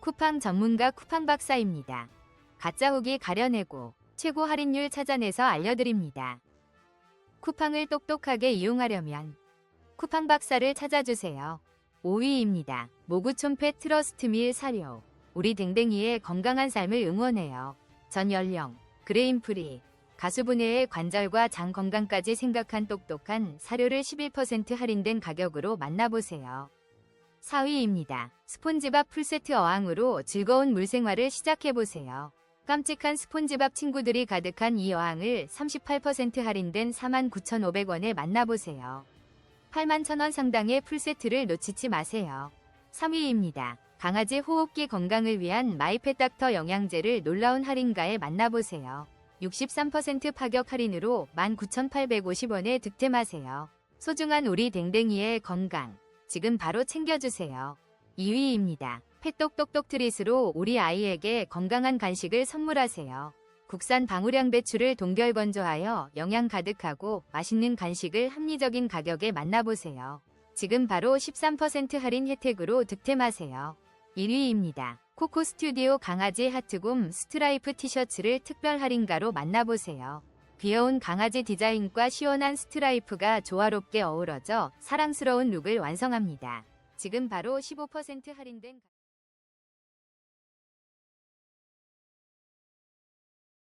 쿠팡 전문가 쿠팡 박사입니다. 가짜 후기 가려내고 최고 할인율 찾아내서 알려드립니다. 쿠팡을 똑똑하게 이용하려면 쿠팡 박사를 찾아주세요. 5위입니다. 모구촌펫 트러스트밀 사료. 우리 댕댕이의 건강한 삶을 응원해요. 전 연령, 그레인프리, 가수분해의 관절과 장 건강까지 생각한 똑똑한 사료를 11% 할인된 가격으로 만나보세요. 4위입니다. 스폰지밥 풀세트 어항으로 즐거운 물생활을 시작해보세요. 깜찍한 스폰지밥 친구들이 가득한 이 어항을 38% 할인된 49,500원에 만나보세요. 81,000원 상당의 풀세트를 놓치지 마세요. 3위입니다. 강아지 호흡기 건강을 위한 마이펫닥터 영양제를 놀라운 할인가에 만나보세요. 63% 파격 할인으로 19,850원에 득템하세요. 소중한 우리 댕댕이의 건강, 지금 바로 챙겨주세요. 2위입니다. 펫똑똑똑 트릿으로 우리 아이에게 건강한 간식을 선물하세요. 국산 방울향 배추를 동결 건조하여 영양 가득하고 맛있는 간식을 합리적인 가격에 만나보세요. 지금 바로 13% 할인 혜택으로 득템하세요. 1위입니다. 코코 스튜디오 강아지 하트곰 스트라이프 티셔츠를 특별 할인가로 만나보세요. 귀여운 강아지 디자인과 시원한 스트라이프가 조화롭게 어우러져 사랑스러운 룩을 완성합니다. 지금 바로 15% 할인된